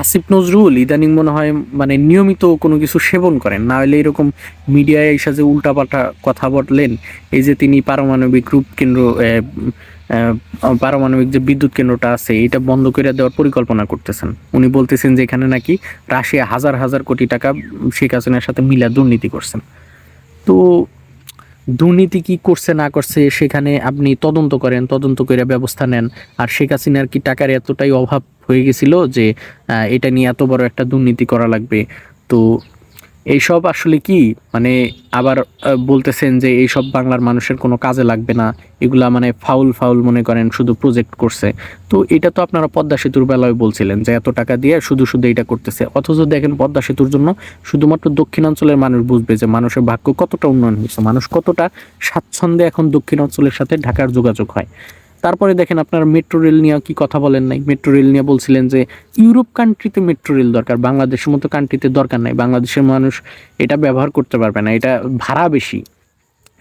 আসিফ নজরুল ইদানিং মনে হয় মানে নিয়মিত কোনো কিছু সেবন করেন। না হলে এরকম মিডিয়ায় এসে যে উল্টাপাল্টা কথা বললেন, এই যে তিনি পারমাণবিক রূপ কেন্দ্র পারমাণবিক যে বিদ্যুৎ কেন্দ্রটা আছে, এটা বন্ধ করে দেওয়ার পরিকল্পনা করতেছেন। উনি বলতেছেন যে এখানে নাকি রাশিয়া হাজার হাজার কোটি টাকা শেখ হাসিনার সাথে মিলা দুর্নীতি করছেন। তো দুর্নীতি কি করছে, না করছে, সেখানে আপনি তদন্ত করেন, তদন্ত করে ব্যবস্থা নেন। আর শেখ হাসিনার কি টাকার এতটাই অভাব হয়ে গেছিল যে এটা নিয়ে এত বড় একটা দুর্নীতি করা লাগবে? তো এইসব আসলে কি? মানে আবার বলতেছেন যে এইসব বাংলার মানুষের কোনো কাজে লাগবে না। এগুলা মানে ফাউল ফাউল মনে করেন শুধু প্রজেক্ট করছে। তো এটা তো আপনারা পদ্মা সেতুর বেলায় বলছিলেন যে এত টাকা দিয়ে শুধু শুধু এটা করতেছে। অথচ দেখেন পদ্মা সেতুর জন্য শুধুমাত্র দক্ষিণাঞ্চলের মানুষ বুঝবে যে মানুষের ভাগ্য কতটা উন্নয়ন হয়েছে। মানুষ কতটা স্বাচ্ছন্দ্যে এখন দক্ষিণাঞ্চলের সাথে ঢাকার যোগাযোগ হয়। তারপরে দেখেন আপনার মেট্রো রেল নিয়ে কি কথা বলেন নাই? মেট্রো রেল নিয়ে বলছিলেন যে, ইউরোপ কান্ট্রিতে মেট্রো রেল দরকার, বাংলাদেশের মতো কান্ট্রিতে দরকার নাই। বাংলাদেশের মানুষ এটা ব্যবহার করতে পারবে না, এটা ভাড়া বেশি।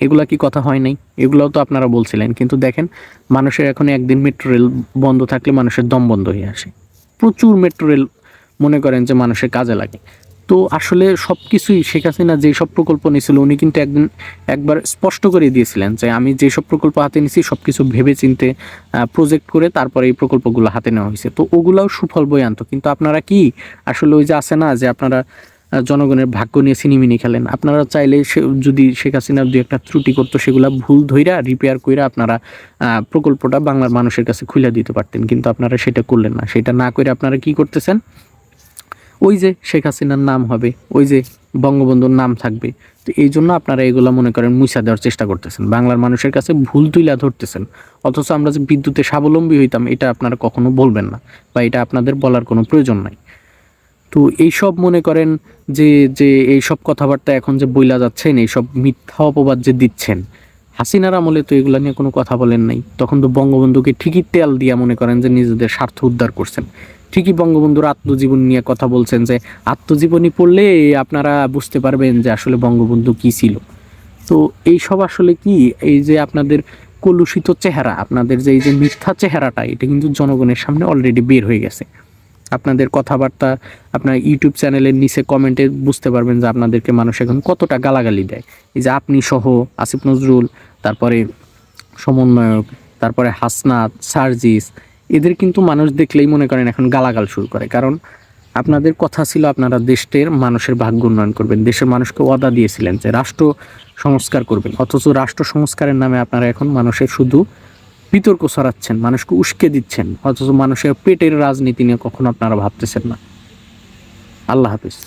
এগুলা কি কথা হয় নাই? এগুলাও তো আপনারা বলছিলেন, কিন্তু দেখেন মানুষের এখন একদিন মেট্রো রেল বন্ধ থাকলে মানুষের দম বন্ধ হয়ে আসে। প্রচুর মেট্রো রেল মনে করেন যে মানুষের কাজে লাগে। তো আসলে সব কিছুই শেখ হাসিনা যেই সব প্রকল্প নিয়েছিল, উনি কিন্তু একদিন একবার স্পষ্ট করে দিয়েছিলেন যে আমি যেসব প্রকল্প হাতে নিছি সব কিছু ভেবে চিনতে প্রজেক্ট করে তারপরে এই প্রকল্পগুলো হাতে নেওয়া হয়েছে। তো ওগুলাও সুফল বই আনতো কিন্তু আপনারা কি? আসলে ওই যে আছে না যে আপনারা জনগণের ভাগ্য নিয়ে সিনিমিনি খেলেন। আপনারা চাইলে সে, যদি শেখ হাসিনার দু একটা ত্রুটি করতো, সেগুলা ভুল ধইরা রিপেয়ার কইরা আপনারা প্রকল্পটা বাংলার মানুষের কাছে খুলে দিতে পারতেন। কিন্তু আপনারা সেটা করলেন না। সেটা না করে আপনারা কি করতেছেন? ওই যে শেখ হাসিনার নাম হবে, ওই যে বঙ্গবন্ধুর নাম থাকবে। তো এই জন্য আপনারা এগুলো মনে করেন মুছা দেওয়ার চেষ্টা করতেছেন। বাংলার মানুষের কাছে ভুল তুইলা ধরতেছেন। অথচ আমরা যে বিদ্যুতে স্বাবলম্বী হইতাম, এটা আপনারা কখনো বলবেন না বা এটা আপনাদের বলার কোনো প্রয়োজন নাই। তো এইসব মনে করেন যে যে এইসব কথাবার্তা এখন যে বইলা যাচ্ছেন, এইসব মিথ্যা অপবাদ যে দিচ্ছেন, হাসিনার আমলে তো এগুলা নিয়ে কোনো কথা বলেন নাই। তখন তো বঙ্গবন্ধুকে ঠিকই তেল দিয়া মনে করেন যে নিজেদের স্বার্থ উদ্ধার করছেন। ঠিকই বঙ্গবন্ধুর আত্মজীবন নিয়ে কথা বলছেন যে আত্মজীবনী পড়লে আপনারা বুঝতে পারবেন যে আসলে বঙ্গবন্ধু কি ছিল। তো এই সব আসলে কি? এই যে আপনাদের কলুষিত চেহারা, আপনাদের যে এই যে মিথ্যা চেহারাটা, এটা কিন্তু জনগণের সামনে অলরেডি বের হয়ে গেছে। আপনাদের কথাবার্তা, আপনার ইউটিউব চ্যানেলের নিচে কমেন্টে বুঝতে পারবেন যে আপনাদেরকে মানুষ এখন কতটা গালাগালি দেয়। এই যে আপনি সহ আসিফ নজরুল, তারপরে সমন্বয়ক, তারপরে হাসনাত, সার্জিস এদের কিন্তু মানুষ দেখলেই মনে করেন এখন গালাগাল শুরু করে। কারণ আপনাদের কথা ছিল আপনারা দেশের মানুষের ভাগ্য উন্নয়ন করবেন। দেশের মানুষকে ওয়াদা দিয়েছিলেন যে রাষ্ট্র সংস্কার করবেন। অথচ রাষ্ট্র সংস্কারের নামে আপনারা এখন মানুষের শুধু বিতর্ক ছড়াচ্ছেন, মানুষকে উস্কে দিচ্ছেন। অথচ মানুষের পেটের রাজনীতি নিয়ে কখনো আপনারা ভাবতেছেন না। আল্লাহ হাফিজ।